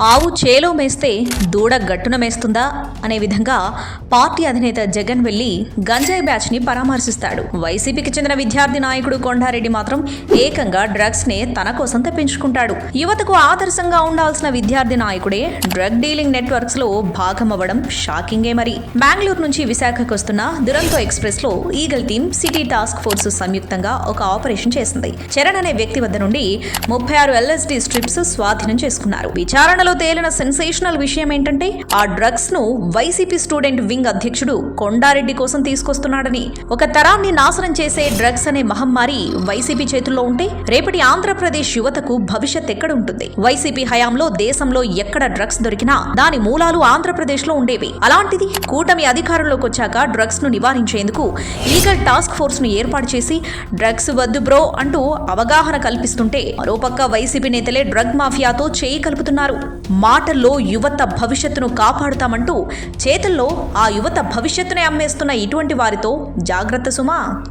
ఆవు చేలో మేస్తే దూడ గట్టున మేస్తుందా? అనే విధంగా పార్టీ అధినేత జగన్ వెళ్ళి గంజాయి బ్యాచ్ని పరామర్శిస్తాడు. వైసీపీకి చెందిన విద్యార్థి నాయకుడు కొండారెడ్డి మాత్రం ఏకంగా డ్రగ్స్ నే తన కోసం తెప్పించుకుంటాడు. యువతకు ఆదర్శంగా ఉండాల్సిన విద్యార్థి నాయకుడే డ్రగ్ డీలింగ్ నెట్వర్క్స్లో భాగమవ్వడం షాకింగే మరి. బెంగళూరు నుంచి విశాఖకు వస్తున్న దురంతో ఎక్స్ప్రెస్లో eagle team city task force సంయుక్తంగా ఒక ఆపరేషన్ చేసింది. చరణ్ అనే వ్యక్తి వద్ద నుండి ముప్పై ఆరు ఎల్ఎస్డి స్ట్రిప్స్ స్వాధీనం చేసుకున్నారు. విచారణలో తేలిన సెన్సేషనల్ విషయం ఏంటంటే ఆ డ్రగ్స్ను వైసీపీ స్టూడెంట్ వింగ్ అధ్యక్షుడు కొండారెడ్డి కోసం తీసుకొస్తున్నాడని. ఒక తరాన్ని నాశనం చేసే డ్రగ్స్ అనే మహమ్మారి వైసీపీ చేతుల్లో ఉంటే రేపటి ఆంధ్రప్రదేశ్ యువతకు భవిష్యత్ ఎక్కడ ఉంటుంది వైసీపీ హయాంలో దేశంలో ఎక్కడ డ్రగ్స్ దొరికినా దాని మూలాలు ఆంధ్రప్రదేశ్లో ఉండేవి. అలాంటిది కూటమి అధికారంలోకి వచ్చాక డ్రగ్స్ను నివారించేందుకు ఈగల్ టాస్క్ ఫోర్స్ను ఏర్పాటు చేసి డ్రగ్స్ వద్దు బ్రో అంటూ అవగాహన కల్పిస్తుంటే మరోపక్క వైసీపీ నేతలే డ్రగ్ మాఫియాతో చేయి కలుపుతున్నారు. మాటల్లో యువత భవిష్యత్తును కాపాడుతామంటూ చేతుల్లో ఆ యువత భవిష్యత్తునే అమ్మేస్తున్న ఇటువంటి వారితో జాగ్రత్త సుమా.